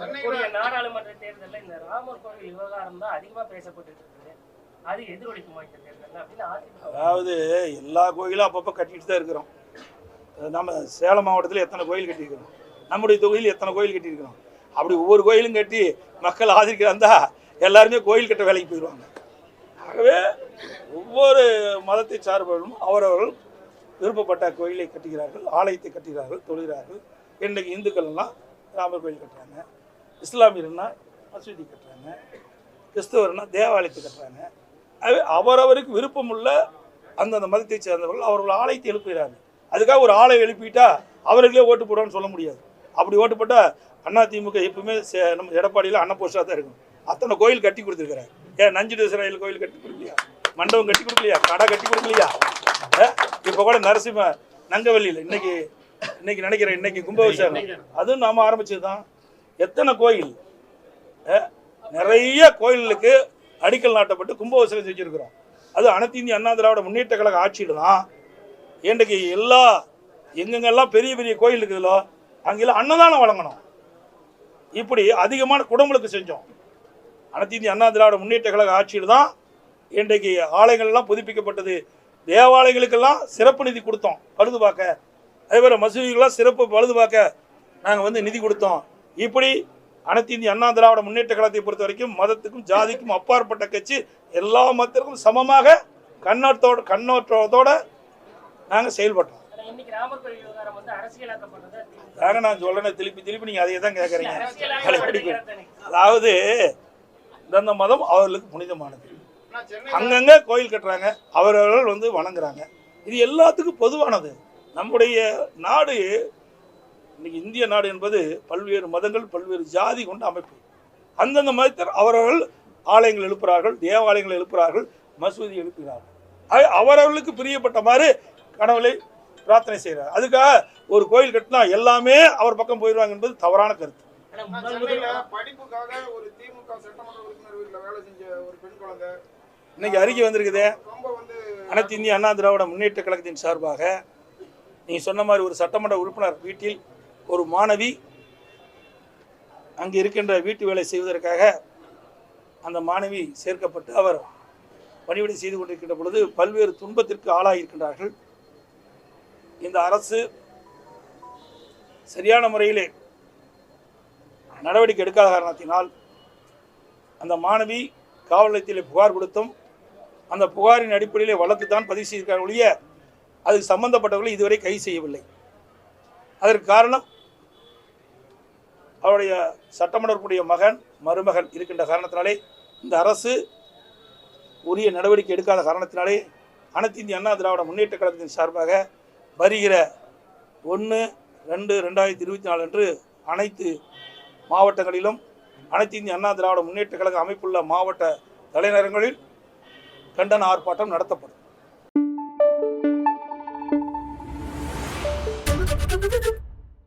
நாடாளுமன்ற தேர்தல்ல இந்த ராமர் கோவில் விவகாரம் தான் அதிகமா பேசப்பட்டு இருக்குது. அது எதிரொலிக்குமா இந்த தேர்தல்ல அப்படின்னு அதாவது எல்லா கோயிலும் அப்பப்போ கட்டிட்டு தான் இருக்கிறோம். நம்ம சேலம் மாவட்டத்தில் எத்தனை கோயில் கட்டியிருக்கிறோம்? நம்முடைய தொகுதியில் எத்தனை கோயில் கட்டியிருக்கிறோம்? அப்படி ஒவ்வொரு கோயிலும் கட்டி மக்கள் ஆதரிக்கிறாந்தா எல்லாருமே கோயில் கட்ட வேலைக்கு போயிடுவாங்க. ஆகவே ஒவ்வொரு மதத்தை சார்பவர்களும் அவரவர்கள் விருப்பப்பட்ட கோயிலை கட்டுகிறார்கள் ஆலயத்தை கட்டுகிறார்கள் தொழுகிறார்கள். இன்றைக்கு இந்துக்கள் எல்லாம் ராமர் கோயில் கட்டுறாங்க. இஸ்லாமியர்னா மசூதி கட்டுறாங்க. கிறிஸ்தவர்னா தேவாலயத்தை கட்டுறாங்க. அது அவரவருக்கு விருப்பமுள்ள அந்தந்த மதத்தை சேர்ந்தவர்கள் அவர்கள் ஆலயத்தை எழுப்புகிறார்கள் அதுக்காக ஒரு ஆலயம் எழுப்பிட்டா அவர்களே ஓட்டு போடுவான்னு சொல்ல முடியாது. அப்படி ஓட்டு போட்டால் அண்ணா திமுக எப்பவுமே சே- நம்ம எடப்பாடியில் அன்னபோஸ்டாக தான் இருக்கும் அத்தனை கோயில் கட்டி கொடுத்துருக்குறாரு. ஏன் நஞ்சு இஸ்ராயல் கோயில் கட்டி கொடுக்கலையா? மண்டபம் கட்டி கொடுக்கலையா? கடை கட்டி கொடுக்கலையா? இப்போ கூட நரசிம்ம நங்கவல்லியில் இன்னைக்கு இன்னைக்கு நினைக்கிறேன் இன்னைக்கு கும்பாபிஷேகம் அதுவும் நாம ஆரம்பிச்சது தான் எத்தனை கோயில்? நிறைய கோயிலுக்கு அடிக்கல் நாட்டப்பட்டு கும்பாபிஷேகம் செஞ்சுருக்கிறோம். அது அனைத்து இந்திய அண்ணா திராவிட முன்னேற்ற கழக ஆட்சியில் தான். இன்றைக்கு எல்லா எங்கெங்கெல்லாம் பெரிய பெரிய கோயில் இருக்குதுலோ அங்கெல்லாம் அன்னதானம் வழங்கணும். இப்படி அதிகமான குடமுழுக்கு செஞ்சோம். அனைத்து இந்திய அண்ணா திராவிட முன்னேற்ற கழக ஆட்சியில் தான் இன்றைக்கு ஆலயங்கள்லாம் புதுப்பிக்கப்பட்டது. தேவாலயங்களுக்கெல்லாம் சிறப்பு நிதி கொடுத்தோம். பழுது பார்க்க அதே மாதிரி மசூதிகளெலாம் சிறப்பு பழுது பார்க்க நாங்கள் வந்து நிதி கொடுத்தோம். இப்படி அனைத்து இந்திய அண்ணா திராவிட முன்னேற்ற கழகத்தை பொறுத்த வரைக்கும் மதத்துக்கும் ஜாதிக்கும் அப்பாற்பட்ட கட்சி. எல்லா மதத்திற்கும் சமமாக கண்ணோட்டத்தோட கண்ணோட்டத்தோட நாங்கள் செயல்பட்டோம். ஆக நான் சொல்லணும் திருப்பி திருப்பி நீங்கள் அதையே தான் கேட்குறீங்க அதாவது இந்த மதம் அவர்களுக்கு புனிதமானது. அங்கங்க கோயில் கட்டுறாங்க அவரவர்கள் வந்து வணங்குறாங்க. இது எல்லாத்துக்கும் பொதுவானது. நம்முடைய நாடு இன்னைக்கு இந்திய நாடு என்பது பல்வேறு மதங்கள் பல்வேறு ஜாதி கொண்ட அமைப்பு. அந்தந்த மதத்தினர் அவரவர்கள் ஆலயங்கள் எழுப்புறார்கள் தேவாலயங்கள் எழுப்புறார்கள் மசூதி எழுப்புகிறார்கள். அவரவர்களுக்கு பிரியப்பட்ட மாதிரி கடவுளை பிரார்த்தனை செய்கிறார். அதுக்காக ஒரு கோயில் கட்டினா எல்லாமே அவர் பக்கம் போயிடுவாங்க என்பது தவறான கருத்து. ஆனா ஆனா முதல் சென்னையில முதல்ல படிப்புக்காக ஒரு திமுக சட்டமன்ற உறுப்பினர் வீட்டுல வேலை செஞ்ச ஒரு பெண் குழந்தை. இன்னைக்கு அறிக்கை வந்திருக்குதே. அனைத்து இந்திய அண்ணா திராவிட முன்னேற்ற கழகத்தின் சார்பாக நீ சொன்ன மாதிரி ஒரு சட்டமன்ற உறுப்பினர் வீட்டில் ஒரு மாணவி அங்கு இருக்கின்ற வீட்டு வேலை செய்வதற்காக அந்த மாணவி சேர்க்கப்பட்டு அவர் பணிவிடை செய்து கொண்டிருக்கின்ற பொழுது பல்வேறு துன்பத்திற்கு ஆளாகியிருக்கின்றார்கள் இந்த அரசு சரியான முறையிலே நடவடிக்கை எடுக்காத காரணத்தினால் அந்த மாணவி காவல் நிலையத்தில் புகார் கொடுத்தும் அந்த புகாரின் அடிப்படையிலே வழக்கு தான் பதிவு செய்திருக்காங்க ஒழிய அது சம்பந்தப்பட்டவர்களை இதுவரை கைது செய்யவில்லை. அதற்கு காரணம் அவருடைய சட்டமன்ற மகன் மருமகன் இருக்கின்ற காரணத்தினாலே இந்த அரசு உரிய நடவடிக்கை எடுக்காத காரணத்தினாலே அனைத்து இந்திய அண்ணா திராவிட முன்னேற்ற கழகத்தின் சார்பாக வருகிற ஒன்று ரெண்டு ரெண்டாயிரத்தி இருபத்தி நாலு அன்று அனைத்து மாவட்டங்களிலும் அனைத்து இந்திய அண்ணா திராவிட முன்னேற்ற கழக அமைப்புள்ள மாவட்ட தலைநகரங்களில் கண்டன ஆர்ப்பாட்டம் நடத்தப்படும் Thank you.